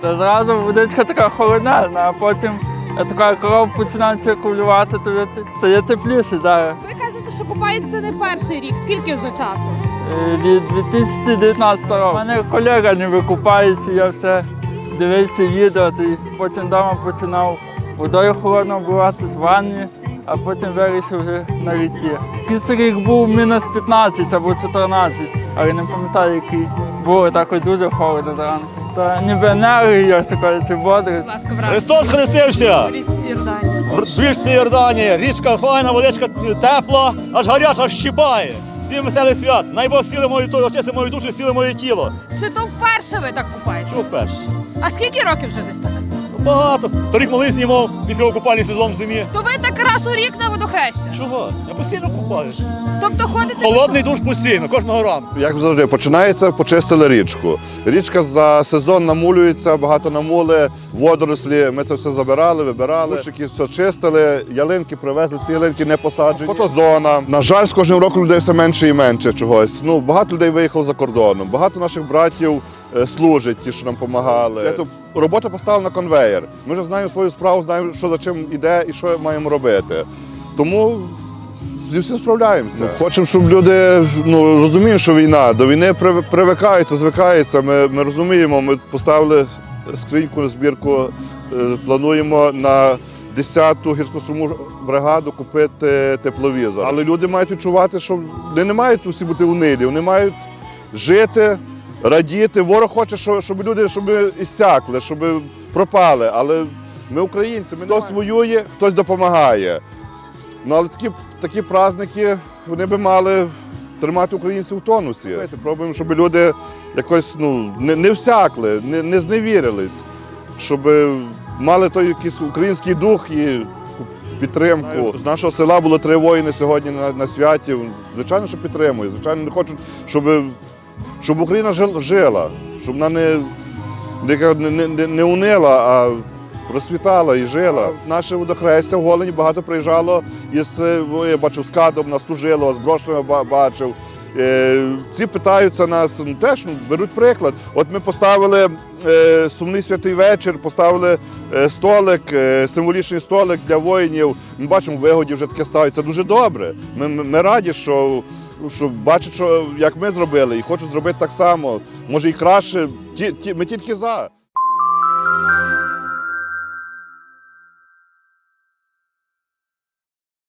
Та зразу водичка така холодна, а потім е, така кров починає циркулювати, то стає тепліше зараз. Ви кажете, що купаєтеся не перший рік. Скільки вже часу? Е, Від 2019 року. У мене колега не викупається, я все дивився відео, то і потім вдома починав водою холодною вбивати з ванні, а потім вирішив вже на ріки. Якийсь рік був мінус 15 або 14, але не пам'ятаю, який. Було також дуже холодно зранку. Та ніби енергія така чи бодрість. Будь ласка. Христос хрестився! Річці Йордані. Річка файна, водичка тепла, аж гаряча аж щипає. Всім веселий свят. Найбог сіли мою очисти мою душу, сіли моє тіло. Чи то вперше ви так купаєте? Чув вперше? А скільки років вже десь так? Багато. Торік малий знімав купальний сезон в зимі. То ви так раз у рік на водохреща. Чого? Я постійно купаю. Тобто ходите Холодний душ постійно, кожного ранку. Як завжди, починається, почистили річку. Річка за сезон намулюється, багато намули, водорослі. Ми це все забирали, вибирали. Кущики все чистили, ялинки привезли, ці ялинки не посаджені. Фотозона. На жаль, з кожним роком людей все менше і менше чогось. Ну, багато людей виїхало за кордоном. Багато наших братів е, служать, ті, що нам допомагали. Робота поставлена на конвеєр. Ми вже знаємо свою справу, знаємо, що за чим іде і що маємо робити. Тому зі всім справляємося. Хочемо, щоб люди ну, розуміють, що війна. До війни при- привикаються, звикаються. Ми, ми розуміємо, ми поставили скриньку на збірку, е, плануємо на 10-ту гірсько-суму бригаду купити тепловізор. Але люди мають відчувати, що вони не мають усі бути унилі, вони мають жити, радіти. Ворог хоче, щоб, люди щоб іссякли, щоб пропали. Але ми українці, ми хтось воює, хтось допомагає. Ну, але такі, такі праздники вони би мали тримати українців в тонусі. Пробуємо, щоб люди якось ну, не, не всякли, не, не зневірились, щоб мали той якийсь український дух і підтримку. З нашого села було три воїни сьогодні на, на святі. Звичайно, що підтримують. Звичайно, не хочуть, щоб, щоб Україна жила, щоб вона не, не, не, не, не унила, а розцвітала і жила. Наше водохрестя в Голені багато приїжджало із, е, я бачив, з кадом, нас тужило, з брошами бачив. Е, Ці питаються нас, ну, теж ну, беруть приклад. От ми поставили е, сумний святий вечір, поставили столик, символічний столик для воїнів. Ми бачимо, вигоді вже таке ставиться дуже добре. Ми, ми, ми раді, що, що бачать, що як ми зробили, і хочуть зробити так само. Може і краще. Ті, ті, ми тільки за.